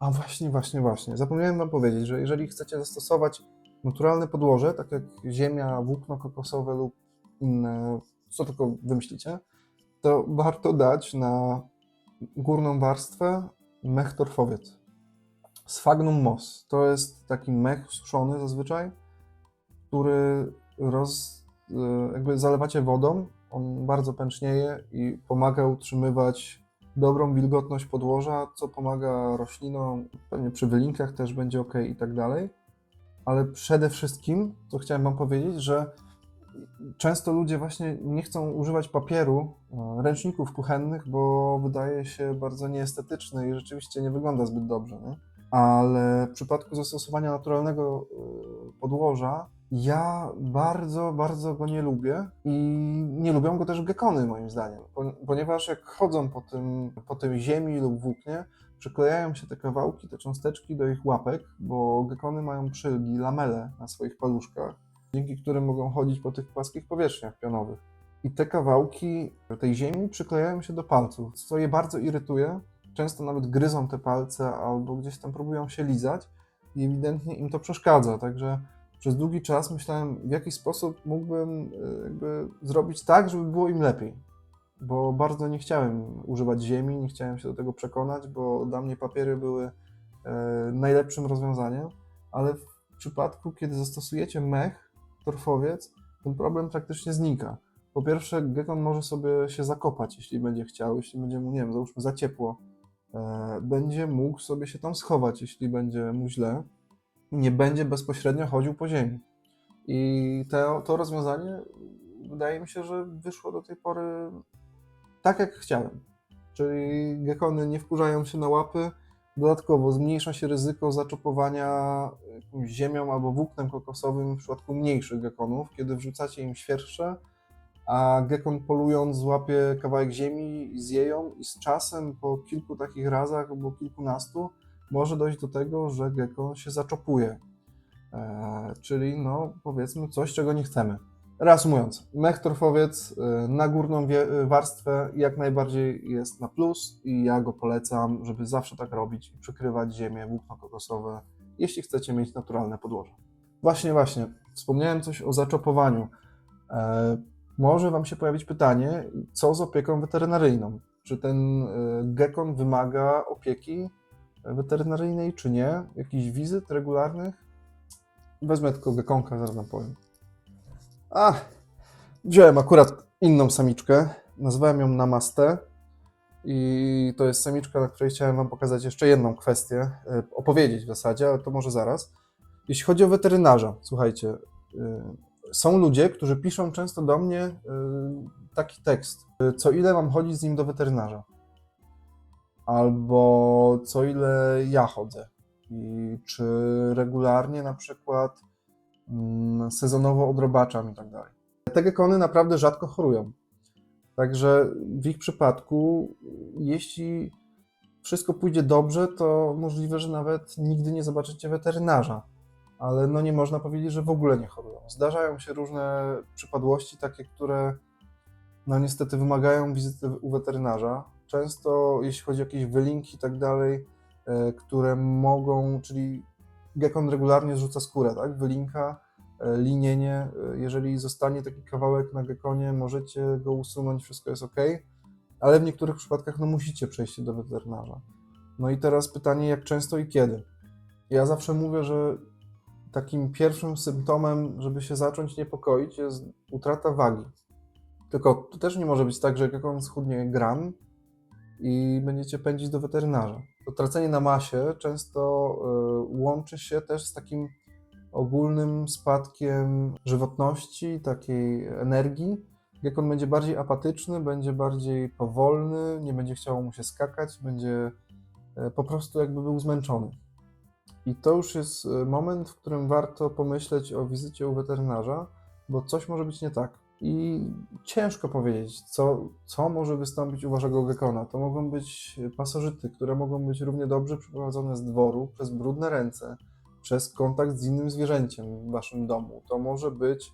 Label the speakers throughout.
Speaker 1: A właśnie, właśnie, właśnie. Zapomniałem Wam powiedzieć, że jeżeli chcecie zastosować naturalne podłoże, tak jak ziemia, włókno kokosowe lub inne, co tylko wymyślicie, to warto dać na górną warstwę mech torfowiec. Sphagnum mos. To jest taki mech suszony zazwyczaj, który roz, e, jakby zalewacie wodą, on bardzo pęcznieje i pomaga utrzymywać dobrą wilgotność podłoża, co pomaga roślinom, pewnie przy wylinkach też będzie ok i tak dalej. Ale przede wszystkim, to chciałem Wam powiedzieć, że często ludzie właśnie nie chcą używać papieru, e, ręczników kuchennych, bo wydaje się bardzo nieestetyczny i rzeczywiście nie wygląda zbyt dobrze. Nie? Ale w przypadku zastosowania naturalnego e, podłoża, ja bardzo, bardzo go nie lubię i nie lubią go też gekony, moim zdaniem, Po- ponieważ jak chodzą po tym, po tym ziemi lub włóknie, przyklejają się te kawałki, te cząsteczki do ich łapek, bo gekony mają przylgi, lamele na swoich paluszkach, dzięki którym mogą chodzić po tych płaskich powierzchniach pionowych. I te kawałki tej ziemi przyklejają się do palców, co je bardzo irytuje. Często nawet gryzą te palce albo gdzieś tam próbują się lizać i ewidentnie im to przeszkadza. Także przez długi czas myślałem, w jaki sposób mógłbym e, jakby zrobić tak, żeby było im lepiej. Bo bardzo nie chciałem używać ziemi, nie chciałem się do tego przekonać, bo dla mnie papiery były e, najlepszym rozwiązaniem, ale w przypadku, kiedy zastosujecie mech, torfowiec, ten problem praktycznie znika. Po pierwsze, gekon może sobie się zakopać, jeśli będzie chciał, jeśli będzie mu, nie wiem, załóżmy za ciepło, e, będzie mógł sobie się tam schować, jeśli będzie mu źle, nie będzie bezpośrednio chodził po ziemi. I te, to rozwiązanie wydaje mi się, że wyszło do tej pory tak, jak chciałem. Czyli gekony nie wkurzają się na łapy, dodatkowo zmniejsza się ryzyko zaczopowania ziemią albo włóknem kokosowym w przypadku mniejszych gekonów, kiedy wrzucacie im świerszcze, a gekon polując złapie kawałek ziemi, zje ją i z czasem po kilku takich razach albo kilkunastu może dojść do tego, że gekon się zaczopuje. Eee, czyli no powiedzmy coś, czego nie chcemy. Reasumując, mech torfowiec e, na górną wie- warstwę jak najbardziej jest na plus i ja go polecam, żeby zawsze tak robić i przykrywać ziemię, włókno kokosowe, jeśli chcecie mieć naturalne podłoże. Właśnie, właśnie, wspomniałem coś o zaczopowaniu. E, może Wam się pojawić pytanie, co z opieką weterynaryjną? Czy ten e, gekon wymaga opieki weterynaryjnej, czy nie? Jakichś wizyt regularnych? Wezmę tylko gekonka, zaraz Wam powiem. A, wziąłem akurat inną samiczkę. Nazwałem ją Namaste. I to jest samiczka, na której chciałem Wam pokazać jeszcze jedną kwestię, e, opowiedzieć w zasadzie, ale to może zaraz. Jeśli chodzi o weterynarza, słuchajcie, e, są ludzie, którzy piszą często do mnie e, taki tekst. Co ile mam chodzić z nim do weterynarza? Albo co ile ja chodzę? I czy regularnie na przykład mm, sezonowo odrobaczam i tak dalej. Te gekony naprawdę rzadko chorują. Także w ich przypadku, jeśli wszystko pójdzie dobrze, to możliwe, że nawet nigdy nie zobaczycie weterynarza. Ale no nie można powiedzieć, że w ogóle nie chorują. Zdarzają się różne przypadłości, takie, które no niestety wymagają wizyty u weterynarza. Często, jeśli chodzi o jakieś wylinki i tak dalej, e, które mogą, czyli gekon regularnie zrzuca skórę, tak? Wylinka, e, linienie. e, Jeżeli zostanie taki kawałek na gekonie, możecie go usunąć, wszystko jest ok, ale w niektórych przypadkach no, musicie przejść do weterynarza. No i teraz pytanie, jak często i kiedy? Ja zawsze mówię, że takim pierwszym symptomem, żeby się zacząć niepokoić, jest utrata wagi. Tylko to też nie może być tak, że gekon schudnie gram i będziecie pędzić do weterynarza. To tracenie na masie często y, łączy się też z takim ogólnym spadkiem żywotności, takiej energii. Gekon będzie bardziej apatyczny, będzie bardziej powolny, nie będzie chciało mu się skakać, będzie e, po prostu jakby był zmęczony. I to już jest e, moment, w którym warto pomyśleć o wizycie u weterynarza, bo coś może być nie tak. I ciężko powiedzieć, co, co może wystąpić u waszego gekona. To mogą być pasożyty, które mogą być równie dobrze przyprowadzone z dworu przez brudne ręce, przez kontakt z innym zwierzęciem w waszym domu. To może być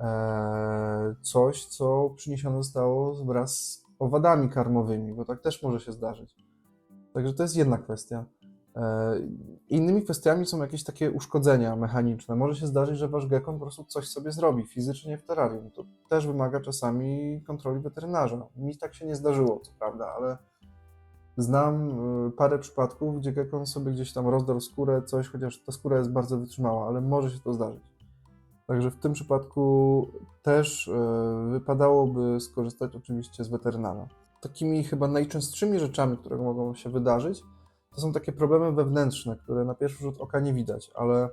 Speaker 1: e, coś, co przyniesione zostało wraz z owadami karmowymi, bo tak też może się zdarzyć. Także to jest jedna kwestia. E, Innymi kwestiami są jakieś takie uszkodzenia mechaniczne. Może się zdarzyć, że wasz gekon po prostu coś sobie zrobi fizycznie w terrarium. To też wymaga czasami kontroli weterynarza. Mi tak się nie zdarzyło, co prawda, ale znam y, parę przypadków, gdzie gekon sobie gdzieś tam rozdarł skórę, coś, chociaż ta skóra jest bardzo wytrzymała, ale może się to zdarzyć. Także w tym przypadku też y, wypadałoby skorzystać oczywiście z weterynarza. Takimi chyba najczęstszymi rzeczami, które mogą się wydarzyć, to są takie problemy wewnętrzne, które na pierwszy rzut oka nie widać, ale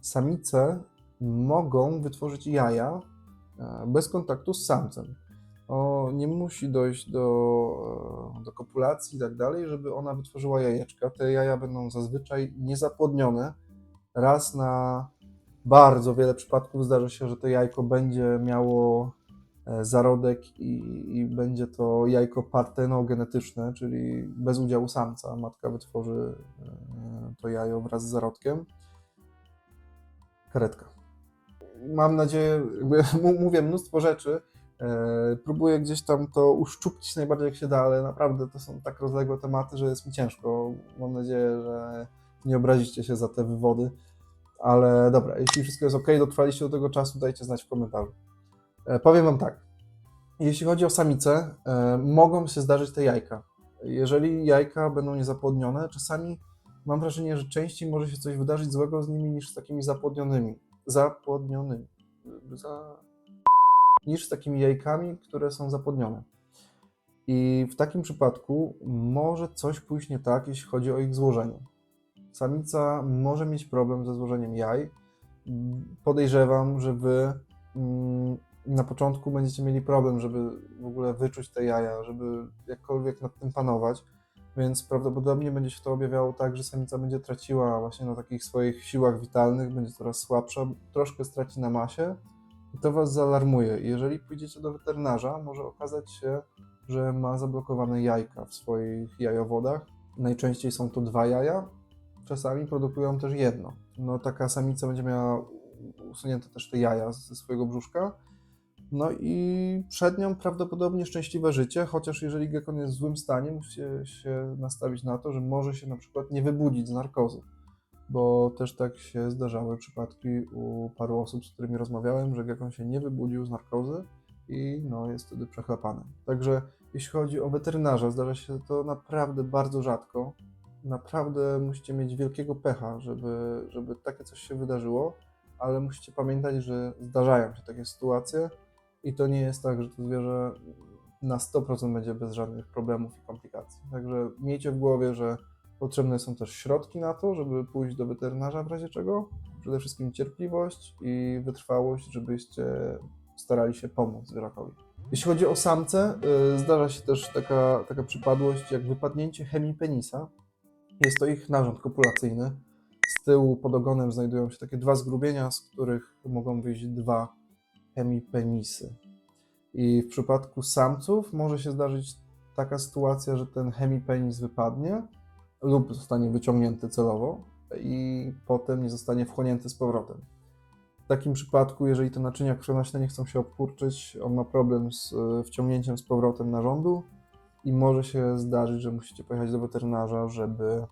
Speaker 1: samice mogą wytworzyć jaja e, bez kontaktu z samcem. O, nie musi dojść do, e, do kopulacji i tak dalej, żeby ona wytworzyła jajeczka. Te jaja będą zazwyczaj niezapłodnione. Raz na bardzo wiele przypadków zdarzy się, że to jajko będzie miało zarodek i, i będzie to jajko partenogenetyczne, czyli bez udziału samca. Matka wytworzy e, to jajo wraz z zarodkiem. Karetka. Mam nadzieję, mówię mnóstwo rzeczy, e, próbuję gdzieś tam to uszczupcić najbardziej jak się da, ale naprawdę to są tak rozległe tematy, że jest mi ciężko. Mam nadzieję, że nie obrazicie się za te wywody. Ale dobra, jeśli wszystko jest ok, dotrwaliście do tego czasu, dajcie znać w komentarzu. E, powiem Wam tak. Jeśli chodzi o samice, e, mogą się zdarzyć te jajka. Jeżeli jajka będą niezapłodnione, czasami mam wrażenie, że częściej może się coś wydarzyć złego z nimi niż z takimi zapłodnionymi. Zapłodnionymi. Za... Niż z takimi jajkami, które są zapłodnione. I w takim przypadku może coś pójść nie tak, jeśli chodzi o ich złożenie. Samica może mieć problem ze złożeniem jaj. Podejrzewam, że wy mm, na początku będziecie mieli problem, żeby w ogóle wyczuć te jaja, żeby jakkolwiek nad tym panować, więc prawdopodobnie będzie się to objawiało tak, że samica będzie traciła właśnie na takich swoich siłach witalnych, będzie coraz słabsza, troszkę straci na masie i to was zaalarmuje. Jeżeli pójdziecie do weterynarza, może okazać się, że ma zablokowane jajka w swoich jajowodach. Najczęściej są to dwa jaja, czasami produkują też jedno. No taka samica będzie miała usunięte też te jaja ze swojego brzuszka. No i przed nią prawdopodobnie szczęśliwe życie, chociaż jeżeli gekon jest w złym stanie, musicie się nastawić na to, że może się na przykład nie wybudzić z narkozy. Bo też tak się zdarzały przypadki u paru osób, z którymi rozmawiałem, że gekon się nie wybudził z narkozy i no, jest wtedy przechlapany. Także jeśli chodzi o weterynarza, zdarza się to naprawdę bardzo rzadko. Naprawdę musicie mieć wielkiego pecha, żeby, żeby takie coś się wydarzyło, ale musicie pamiętać, że zdarzają się takie sytuacje i to nie jest tak, że to zwierzę na 100% będzie bez żadnych problemów i komplikacji. Także miejcie w głowie, że potrzebne są też środki na to, żeby pójść do weterynarza w razie czego. Przede wszystkim cierpliwość i wytrwałość, żebyście starali się pomóc zwierzakowi. Jeśli chodzi o samce, y, zdarza się też taka, taka przypadłość jak wypadnięcie hemipenisa. Jest to ich narząd kopulacyjny. Z tyłu pod ogonem znajdują się takie dwa zgrubienia, z których mogą wyjść dwa hemipenisy. I w przypadku samców może się zdarzyć taka sytuacja, że ten hemipenis wypadnie lub zostanie wyciągnięty celowo i potem nie zostanie wchłonięty z powrotem. W takim przypadku, jeżeli te naczynia krwionośne nie chcą się obkurczyć, on ma problem z e, wciągnięciem z powrotem narządu i może się zdarzyć, że musicie pojechać do weterynarza, żeby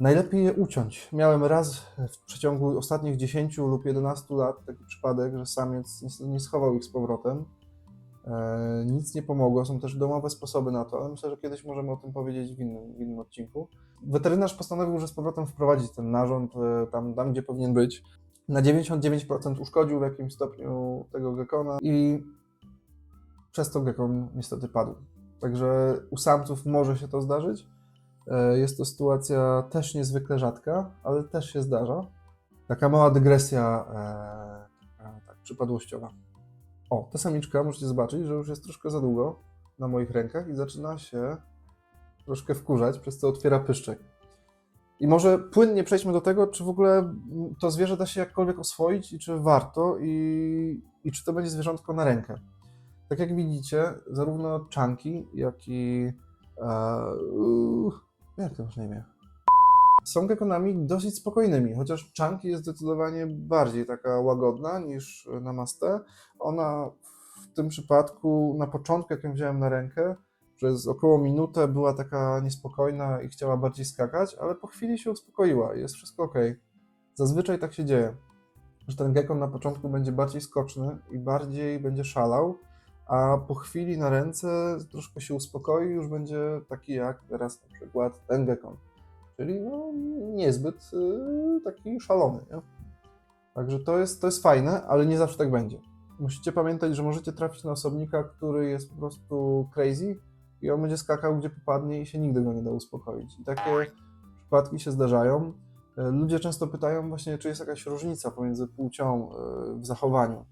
Speaker 1: najlepiej je uciąć. Miałem raz w przeciągu ostatnich 10 lub 11 lat taki przypadek, że samiec nie schował ich z powrotem. E, nic nie pomogło, są też domowe sposoby na to, ale myślę, że kiedyś możemy o tym powiedzieć w innym, w innym odcinku. Weterynarz postanowił, że z powrotem wprowadzić ten narząd e, tam, tam, gdzie powinien być. Na 99% uszkodził w jakimś stopniu tego gekona i przez to gekon niestety padł. Także u samców może się to zdarzyć. E, Jest to sytuacja też niezwykle rzadka, ale też się zdarza. Taka mała dygresja e, e, tak, przypadłościowa. O, ta samiczka możecie zobaczyć, że już jest troszkę za długo na moich rękach i zaczyna się troszkę wkurzać, przez co otwiera pyszczek. I może płynnie przejdźmy do tego, czy w ogóle to zwierzę da się jakkolwiek oswoić i czy warto i, i czy to będzie zwierzątko na rękę. Tak jak widzicie, zarówno czanki, jak i e, uh, jak to? Są gekonami dosyć spokojnymi, chociaż Chunky jest zdecydowanie bardziej taka łagodna niż Namaste. Ona w tym przypadku, na początku jak ją wziąłem na rękę, Przez około minutę była taka niespokojna i chciała bardziej skakać, ale po chwili się uspokoiła i jest wszystko ok. Zazwyczaj tak się dzieje, że ten gekon na początku będzie bardziej skoczny i bardziej będzie szalał, a po chwili na ręce troszkę się uspokoi już będzie taki jak teraz na przykład ten gekon. Czyli no, niezbyt y, taki szalony. Nie? Także to jest, to jest fajne, ale nie zawsze tak będzie. Musicie pamiętać, że możecie trafić na osobnika, który jest po prostu crazy i on będzie skakał gdzie popadnie i się nigdy go nie da uspokoić. I takie przypadki się zdarzają. E, Ludzie często pytają właśnie, czy jest jakaś różnica pomiędzy płcią e, w zachowaniu.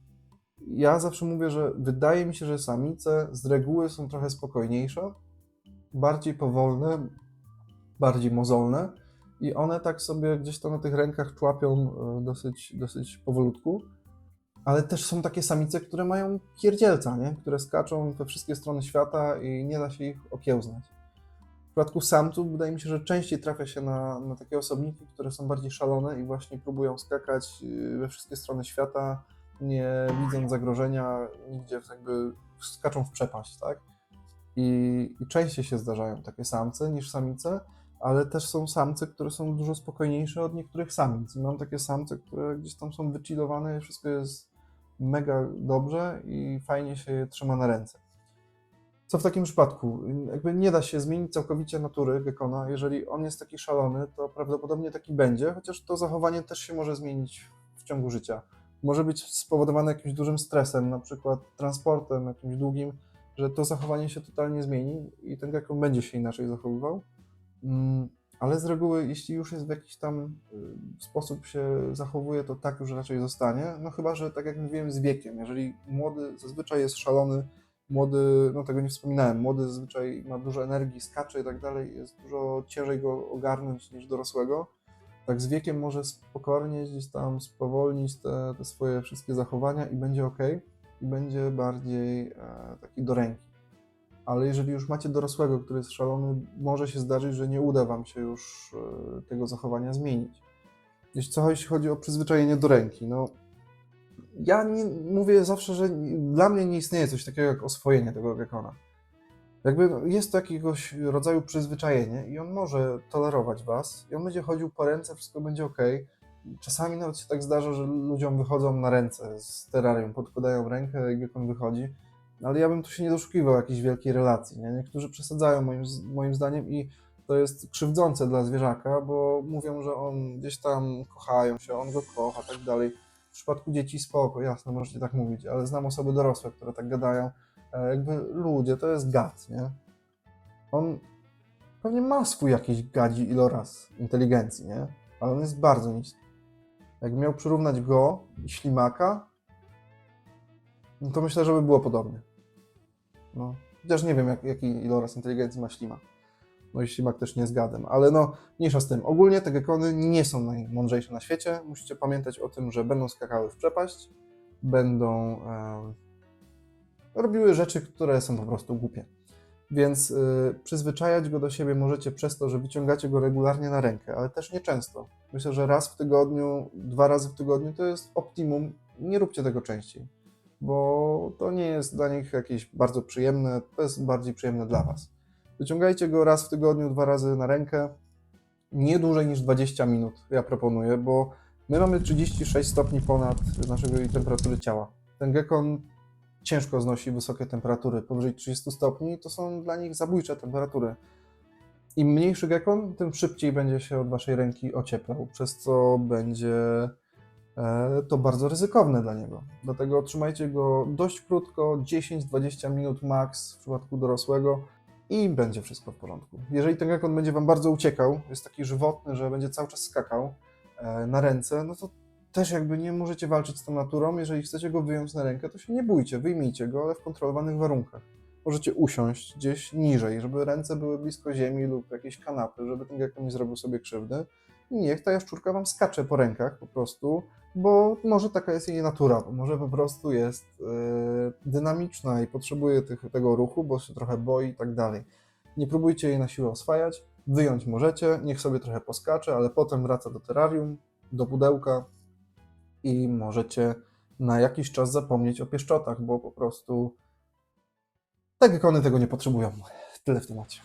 Speaker 1: Ja zawsze mówię, że wydaje mi się, że samice z reguły są trochę spokojniejsze, bardziej powolne, bardziej mozolne i one tak sobie gdzieś tam na tych rękach człapią e, dosyć, dosyć powolutku. Ale też są takie samice, które mają pierdzielca, nie? które skaczą we wszystkie strony świata i nie da się ich okiełznać. W przypadku samców wydaje mi się, że częściej trafia się na, na takie osobniki, które są bardziej szalone i właśnie próbują skakać y, we wszystkie strony świata, nie widząc zagrożenia, nigdzie jakby skaczą w przepaść, tak? I, I częściej się zdarzają takie samce niż samice, ale też są samce, które są dużo spokojniejsze od niektórych samic. I mam takie samce, które gdzieś tam są wychillowane, wszystko jest mega dobrze i fajnie się je trzyma na ręce. Co w takim przypadku? Jakby nie da się zmienić całkowicie natury gekona. Jeżeli on jest taki szalony, to prawdopodobnie taki będzie, chociaż to zachowanie też się może zmienić w ciągu życia. Może być spowodowane jakimś dużym stresem, na przykład transportem jakimś długim, że to zachowanie się totalnie zmieni i ten gekon będzie się inaczej zachowywał. Mm, Ale z reguły, jeśli już jest w jakiś tam y, sposób się zachowuje, to tak już raczej zostanie. No chyba, że tak jak mówiłem, z wiekiem. Jeżeli młody zazwyczaj jest szalony, młody, no tego nie wspominałem, młody zazwyczaj ma dużo energii, skacze i tak dalej, jest dużo ciężej go ogarnąć niż dorosłego. Tak z wiekiem może pokornie gdzieś tam spowolnić te, te swoje wszystkie zachowania i będzie ok, i będzie bardziej e, taki do ręki ale jeżeli już macie dorosłego, który jest szalony, może się zdarzyć, że nie uda wam się już e, tego zachowania zmienić. Jeśli co, chodzi o przyzwyczajenie do ręki, no ja nie, mówię zawsze, że dla mnie nie istnieje coś takiego jak oswojenie tego gekona. Jakby no, jest to jakiegoś rodzaju przyzwyczajenie i on może tolerować was i on będzie chodził po ręce, wszystko będzie ok. Czasami nawet się tak zdarza, że ludziom wychodzą na ręce z terrarium, podkładają rękę i gekon wychodzi ale ja bym tu się nie doszukiwał jakiejś wielkiej relacji. Nie? Niektórzy przesadzają moim, moim zdaniem i to jest krzywdzące dla zwierzaka, bo mówią, że on gdzieś tam kochają się, on go kocha, tak dalej. W przypadku dzieci spoko, jasne, możecie tak mówić, ale znam osoby dorosłe, które tak gadają. E, Jakby ludzie, to jest gad, nie? On pewnie ma swój jakiś gadzi iloraz inteligencji, nie? Ale on jest bardzo niski. Jak miał przyrównać go i ślimaka, no to myślę, że by było podobnie. No, chociaż nie wiem, jak, jaki iloraz inteligencji ma ślimak. No i ślimak też nie gadem, ale no, mniejsza z tym. Ogólnie te gekony nie są najmądrzejsze na świecie. Musicie pamiętać o tym, że będą skakały w przepaść, będą robiły rzeczy, które są po prostu głupie. Więc y, przyzwyczajać go do siebie możecie przez to, że wyciągacie go regularnie na rękę, ale też nie często. Myślę, że raz w tygodniu, dwa razy w tygodniu to jest optimum. Nie róbcie tego częściej bo to nie jest dla nich jakieś bardzo przyjemne, to jest bardziej przyjemne dla Was. Wyciągajcie go raz w tygodniu, dwa razy na rękę, nie dłużej niż 20 minut, ja proponuję, bo my mamy 36 stopni ponad naszej temperatury ciała. Ten gekon ciężko znosi wysokie temperatury, powyżej 30 stopni to są dla nich zabójcze temperatury. Im mniejszy gekon, tym szybciej będzie się od Waszej ręki ocieplał, przez co będzie e, to bardzo ryzykowne dla niego. Dlatego trzymajcie go dość krótko, 10-20 minut max w przypadku dorosłego i będzie wszystko w porządku. Jeżeli ten gekon będzie Wam bardzo uciekał, jest taki żywotny, że będzie cały czas skakał e, na ręce, no to też jakby nie możecie walczyć z tą naturą. Jeżeli chcecie go wyjąć na rękę, to się nie bójcie, wyjmijcie go, ale w kontrolowanych warunkach. Możecie usiąść gdzieś niżej, żeby ręce były blisko ziemi lub jakiejś kanapy, żeby ten gekon nie zrobił sobie krzywdy. I niech ta jaszczurka Wam skacze po rękach po prostu, bo może taka jest jej natura, może po prostu jest e, dynamiczna i potrzebuje tych, tego ruchu, bo się trochę boi i tak dalej. Nie próbujcie jej na siłę oswajać, wyjąć możecie, niech sobie trochę poskacze, ale potem wraca do terrarium, do pudełka i możecie na jakiś czas zapomnieć o pieszczotach, bo po prostu te gekony tego nie potrzebują. Tyle w temacie.